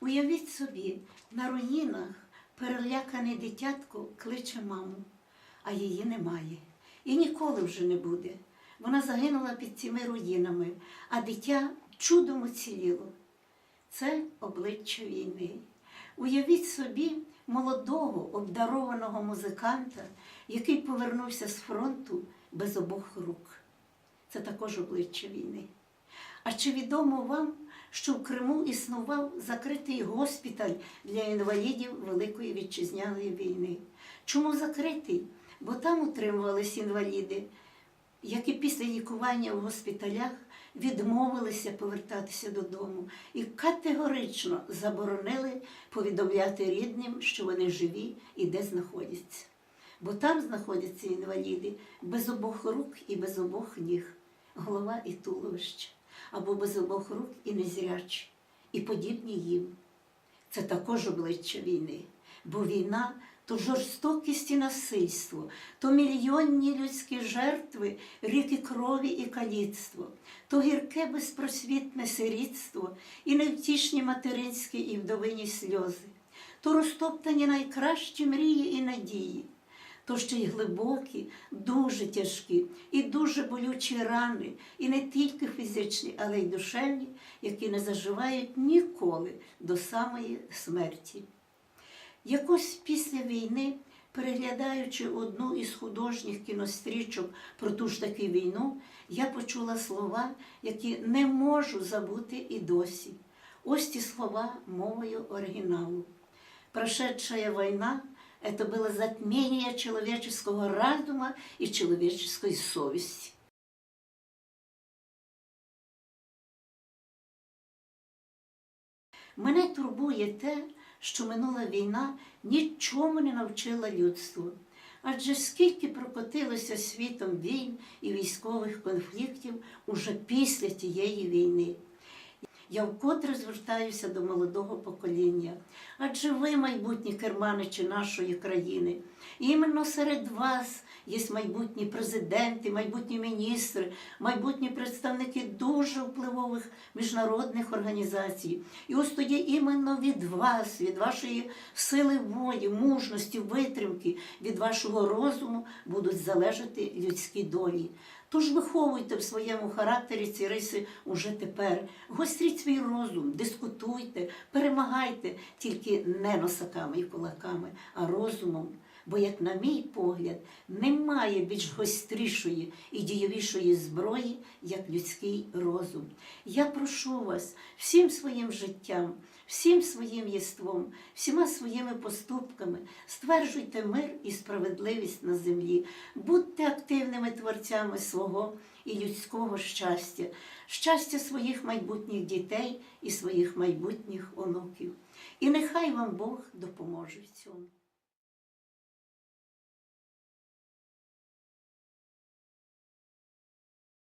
Уявіть собі, на руїнах перелякане дитятко кличе маму, а її немає. І ніколи вже не буде. Вона загинула під цими руїнами, а дитя чудом уціліло. Це обличчя війни. Уявіть собі молодого, обдарованого музиканта, який повернувся з фронту без обох рук. Це також обличчя війни. А чи відомо вам, що в Криму існував закритий госпіталь для інвалідів Великої вітчизняної війни? Чому закритий? Бо там утримувались інваліди, які після лікування в госпіталях відмовилися повертатися додому і категорично заборонили повідомляти рідним, що вони живі і де знаходяться. Бо там знаходяться інваліди без обох рук і без обох ніг, голова і туловище, або без обох рук і незрячі, і подібні їм. Це також обличчя війни, бо війна то жорстокість і насильство, то мільйонні людські жертви, ріки крові і каліцтво, то гірке безпросвітне сирітство і невтішні материнські і вдовині сльози, то розтоптані найкращі мрії і надії, то ще й глибокі, дуже тяжкі і дуже болючі рани, і не тільки фізичні, але й душевні, які не заживають ніколи до самої смерті. Якось після війни, переглядаючи одну із художніх кінострічок про ту ж таки війну, я почула слова, які не можу забути і досі. Ось ті слова мовою оригіналу. Прошедшая война – это было затмение человеческого разума и человеческой совести. Мене турбує те, що минула війна нічому не навчила людство. Адже скільки прокотилося світом війн і військових конфліктів уже після тієї війни. Я вкотре звертаюся до молодого покоління, адже ви майбутні керманичі нашої країни. Іменно серед вас є майбутні президенти, майбутні міністри, майбутні представники дуже впливових міжнародних організацій. І ось тоді іменно від вас, від вашої сили волі, мужності, витримки, від вашого розуму будуть залежати людські долі. Тож виховуйте в своєму характері ці риси уже тепер. Гостріть свій розум, дискутуйте, перемагайте тільки не носаками і кулаками, а розумом. Бо, як на мій погляд, немає більш гострішої і дієвішої зброї, як людський розум. Я прошу вас всім своїм життям, всім своїм єством, всіма своїми поступками стверджуйте мир і справедливість на землі, будьте активними творцями свого і людського щастя, щастя своїх майбутніх дітей і своїх майбутніх онуків. І нехай вам Бог допоможе в цьому.